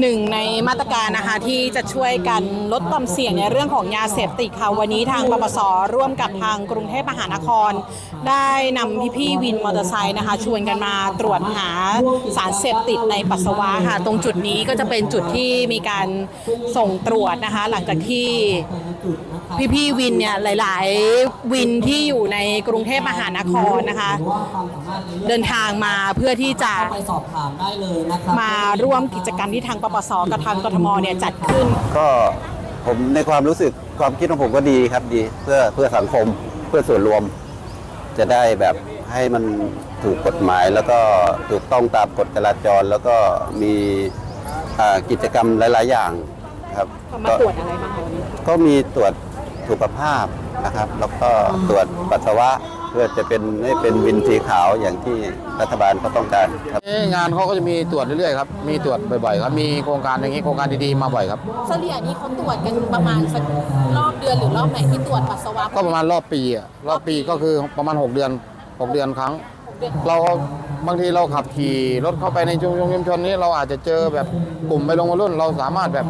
หนึ่งในมาตรการนะคะที่จะช่วยกันลดความเสี่ยงในเรื่องของยาเสพติดค่ะวันนี้ทางปปสร่วมกับทางกรุงเทพมหานคร ได้นำพี่ๆวินมอเตอร์ไซค์นะคะชวนกันมาตรวจหาสารเสพติดในปัสสาวะค่ะตรงจุดนี้ก็จะเป็นจุดที่มีการส่งตรวจนะคะ หลังจากที่พี่ๆวินเนี่ยหลาย ๆ วินที่อยู่ในกรุงเทพมหานครนะคะเดินทางมาเพื่อที่จะไปสอบถามได้เลยนะครับมาร่วมกิจกรรมที่ทางปปสกับทางกทมเนี่ยจัดขึ้น ก็ผมในความรู้สึกความคิดของผมก็ดีครับดี เพื่อเพื่อสังคมเพื่อส่วนรวม จะได้แบบให้มันถูกกฎหมาย แล้วก็ถูกต้องตามกฎจราจร แล้วก็มีอ่ากิจกรรมหลาย ๆ อย่าง ครับมาตรวจอะไรบ้างคะวันนี้ ก็มีตรวจสุขภาพนะครับ แล้วก็ตรวจปัสสาวะเพื่อจะเป็นให้เป็นวินสีขาวอย่างที่รัฐบาลเขาต้องการครับเอ๊ะงานเขาก็จะมีตรวจเรื่อยๆครับ มีตรวจบ่อยๆครับ มีโครงการอย่างนี้โครงการดีๆมาบ่อยครับเฉลี่ยนี้เขาตรวจกันประมาณสักรอบเดือนหรือรอบไหนที่ตรวจปัสสาวะ ก็ประมาณรอบปีอะรอบปีก็คือประมาณ 6 เดือน 6 เดือนครั้ง เรา บางทีเราขับขี่รถเข้าไปในชุมชนชุมชนนี้เราอาจจะเจอแบบกลุ่มไปลงวัยรุ่น เราสามารถแบบ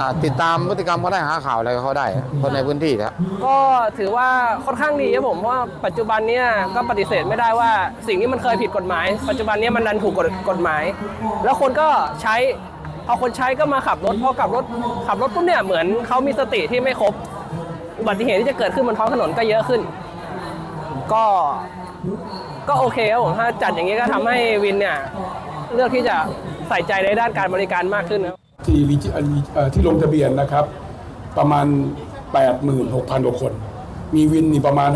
อ่าติดตามพฤติกรรมเขาได้หาข่าวอะไรกับเขาได้ คนในพื้นที่ครับ ก็ถือว่าค่อนข้างดีครับผมเพราะว่าปัจจุบันเนี้ก็ปฏิเสธไม่ได้ว่าสิ่งที่มันเคยผิดกฎหมาย ปัจจุบันเนี้มันดันถูกกฎกฎหมาย แล้วคนก็ใช้เอคนใช้ก็มาขับรถพอขับรถขับรถปุ๊บเนี่ยเหมือนเขามีสติที่ไม่ครบอุบัติเหตุที่จะเกิดขึ้นบนท้องถนนก็เยอะขึ้น ก็ ก็โอเคครับผมถ้าจัดอย่างนี้ก็ทำให้วินเนี่ยเลือกที่จะใส่ใจในด้านการบริการมากขึ้นครับที่ที่ลงทะเบียนนะครับ ประมาณ 86,000กว่าคน มีวินนี่ประมาณ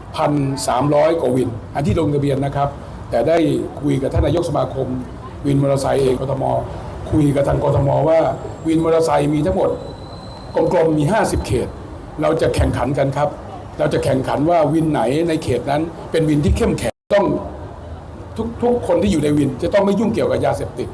5,300 กว่าวิน อันที่ลงทะเบียนนะครับ แต่ได้คุยกับท่านนายกสมาคม วินมอเตอร์ไซค์เองกทมคุยกับทางกทมว่าวินมอเตอร์ไซค์มีทั้งหมดกลมๆมี 50 เขต เราจะแข่งขันกันครับ เราจะแข่งขันว่าวินไหนในเขตนั้น เป็นวินที่เข้มแข็งต้องทุกทุกคนที่อยู่ในวิน จะต้องไม่ยุ่งเกี่ยวกับยาเสพติด